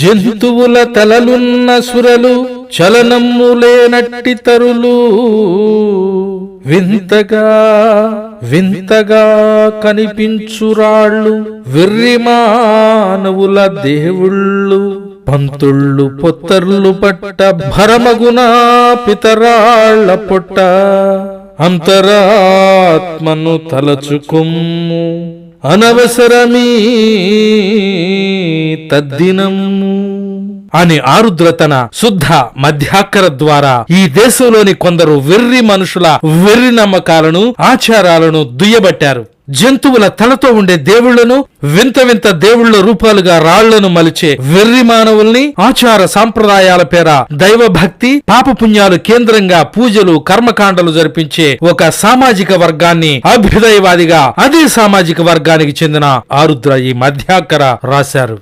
జంతువుల తలలున్న సురలు చలనమ్ములేనట్టి తరులు. వింతగా వింతగా కనిపించురాళ్ళు వెర్రి మానవుల దేవుళ్ళు. పంతుళ్ళు పొత్తర్లు పట్ట భరమగునా పితరాళ్ళ పొట్ట. అంతరాత్మను తలచుకుమ్ము. అనవసరమీ తద్దినము అని ఆరుద్ర తన శుద్ధ మధ్యాకర ద్వారా ఈ దేశంలోని కొందరు వెర్రి మనుషుల వెర్రి నమ్మకాలను ఆచారాలను దుయ్యబట్టారు. జంతువుల తలతో ఉండే దేవుళ్ళను వింత వింత దేవుళ్ళ రూపాలుగా రాళ్ళను మలిచే వెర్రి మానవుల్ని ఆచార సాంప్రదాయాల పేర దైవ భక్తి పాపపుణ్యాలు కేంద్రంగా పూజలు కర్మకాండలు జరిపించే ఒక సామాజిక వర్గాన్ని అభ్యుదయవాదిగా అదే సామాజిక వర్గానికి చెందిన ఆరుద్ర ఈ మధ్యాకర రాశారు.